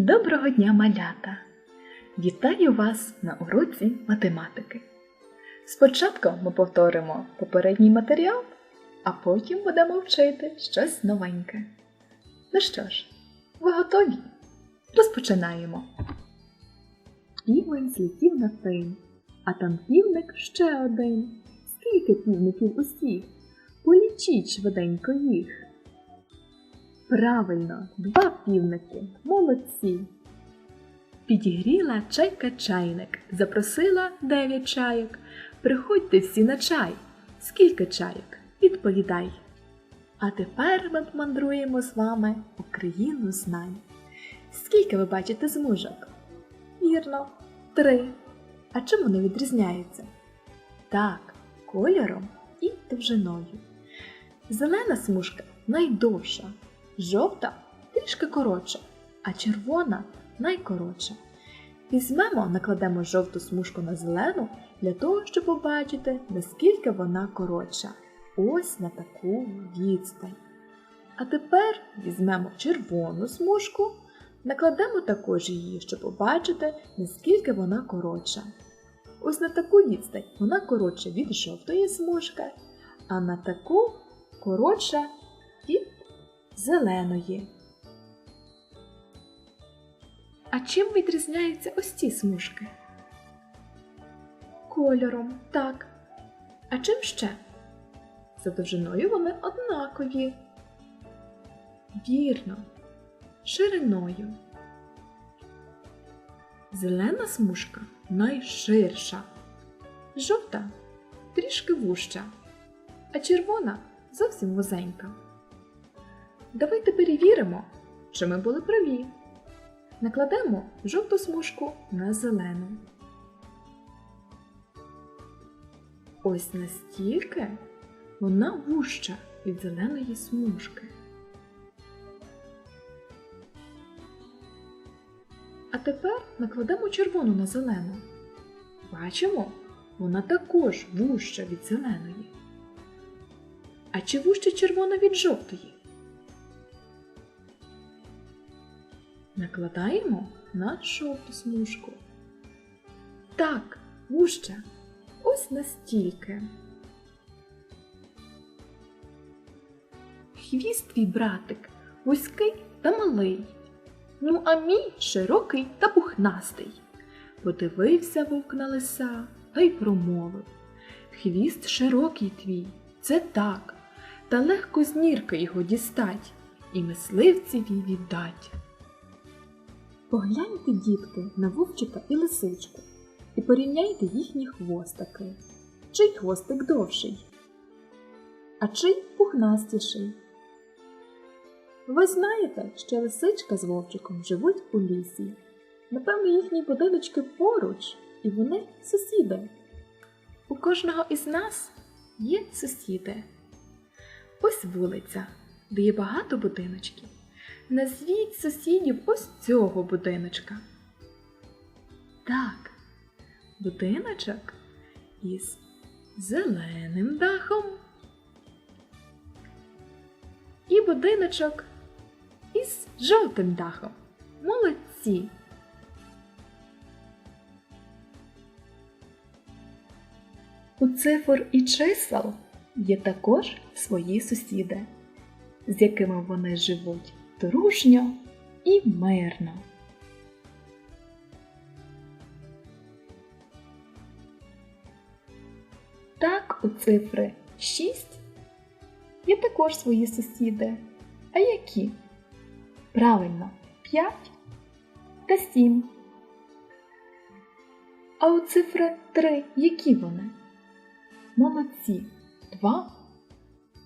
Доброго дня, малята! Вітаю вас на уроці математики. Спочатку ми повторимо попередній матеріал, а потім будемо вчити щось новеньке. Ну що ж, ви готові? Розпочинаємо. Півень злетів на фейн, а там півник ще один. Скільки півників усіх? Полічіть швиденько їх. Правильно, два півники, молодці. Підігріла чайка чайник, запросила дев'ять чайок. Приходьте всі на чай. Скільки чайок? Відповідай. А тепер ми помандруємо з вами у країну знань. Скільки ви бачите змужок? Вірно, три. А чим вони відрізняються? Так, кольором і довжиною. Зелена смужка найдовша, жовта трішки коротша, а червона найкоротша. Візьмемо, накладемо жовту смужку на зелену для того, щоб побачити, наскільки вона коротша. Ось на таку відстань. А тепер візьмемо червону смужку, накладемо також її, щоб побачити, наскільки вона коротша. Ось на таку відстань вона коротша від жовтої смужки, а на таку коротша зеленої. А чим відрізняються ось ці смужки? Кольором, так. А чим ще? За довжиною вони однакові. Вірно, шириною. Зелена смужка найширша, жовта трішки вужча, а червона зовсім вузенька. Давайте перевіримо, чи ми були праві. Накладемо жовту смужку на зелену. Ось настільки вона вужча від зеленої смужки. А тепер накладемо червону на зелену. Бачимо, вона також вужча від зеленої. А чи вужча червона від жовтої? Накладаємо на жовту смужку. Так, вужча. Ось настільки. Хвіст твій братик вузький та малий. Ну, а мій широкий та пухнастий. Подивився вовк на лиса та й промовив Хвіст широкий твій, це так, та легко з нірки його дістать і мисливцеві віддать. Погляньте, дітки, на вовчика і лисичку і порівняйте їхні хвостики. Чий хвостик довший? А чий пухнастіший? Ви знаєте, що лисичка з вовчиком живуть у лісі. Напевно, їхні будиночки поруч, і вони сусіди. У кожного із нас є сусіди. Ось вулиця, де є багато будиночків. Назвіть сусідів ось цього будиночка. Так, будиночок із зеленим дахом. І будиночок із жовтим дахом. Молодці! У цифр і чисел є також свої сусіди, з якими вони живуть дружньо і мирно. Так, у цифри 6 є також свої сусіди. А які? Правильно, 5 та 7. А у цифри 3 які вони? Молодці 2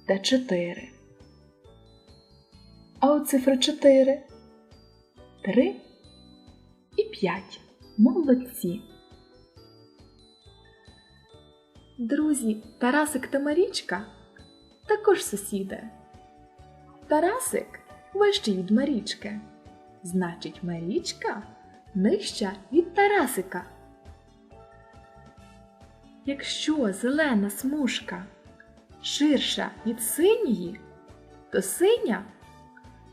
та 4. А у цифри 4 3 і 5. Молодці. Друзі, Тарасик та Марічка також сусіди. Тарасик вищий від Марічки. Значить, Марічка нижча від Тарасика. Якщо зелена смужка ширша від синьої, то синя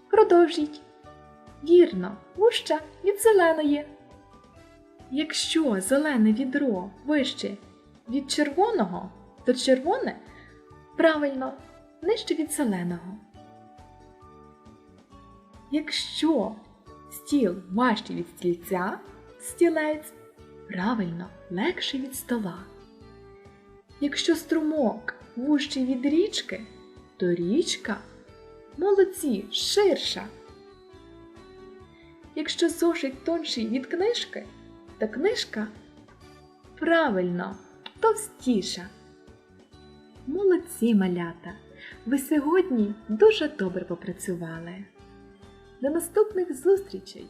продовжіть Вірно, вуща від зеленої. Якщо зелене відро вище від червоного, то червоне правильно нижче від зеленого. Якщо стіл важчий від стільця, стілець правильно легший від стола. Якщо струмок вужчий від річки, то річка молодці ширша. Якщо зошит тонший від книжки, то книжка правильно товстіша. Молодці малята! Ви сьогодні дуже добре попрацювали. До наступних зустрічей!